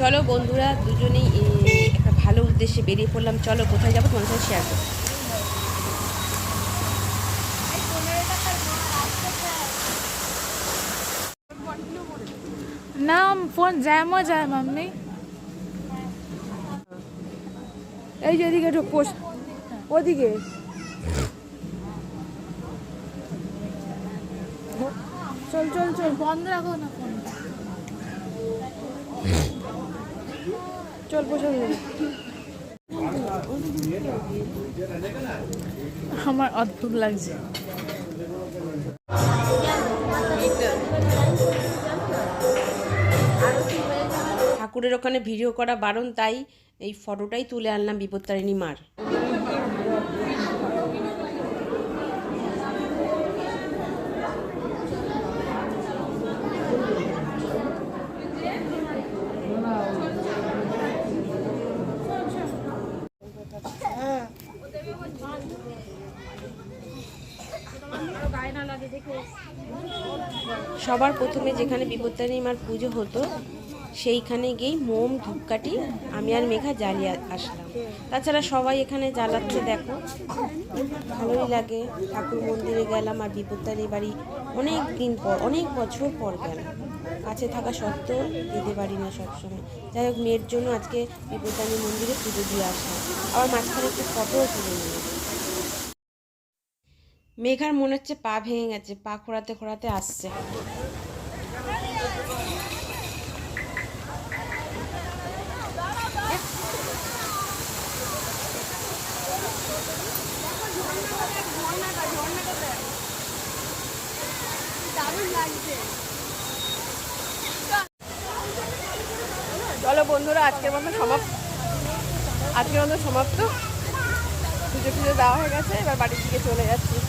চলো বন্ধুরা, দুজনেই একটা ভালো উদ্দেশ্যে বেরিয়ে পড়লাম। চলো, কোথায় যাব? তোমার সাথে শেয়ার করব না ফোন জ্যামও যায় মাম্মি। এই যে এদিকে ঢুক পোষ ওদিকে। চল চল চল, বন্ধ রাখো না। চল পোষা আমার অদ্ভুত লাগছে। ঠাকুরের ওখানে ভিডিও করা বারণ তাই এই ফটোটাই তুলে আনলাম বিপত্তারিণী মার। সবার প্রথমে যেখানে বিপত্তারিণী মার পুজো হতো, সেইখানে গিয়েই মোম, ধূপকাঠি, আমি আর মেঘা জ্বালিয়ে আসলাম। তাছাড়া সবাই এখানে জ্বালাচ্ছে, দেখো। ভালোই লাগে। ঠাকুর মন্দিরে গেলাম আর বিপত্তারিণী বাড়ি অনেক দিন পর, অনেক বছর পর গেলাম। কাছে থাকা সত্ত্বেও যেতে পারি না সবসময়। যাই হোক, মেয়ের জন্য আজকে বিপত্তারিণী মন্দিরে পুজো দিয়ে আসলাম। আবার মাঝখানে একটু ফটোও তুলে নিয়ে মেঘার মনে হচ্ছে পা ভেঙে গেছে, পা খোড়াতে খোড়াতে আসছে। চলো বন্ধুরা আজকের মতো সমাপ্ত। আজকের মতো সমাপ্ত। পুজো পুজো দেওয়া হয়ে গেছে, এবার বাড়ির দিকে চলে যাচ্ছি।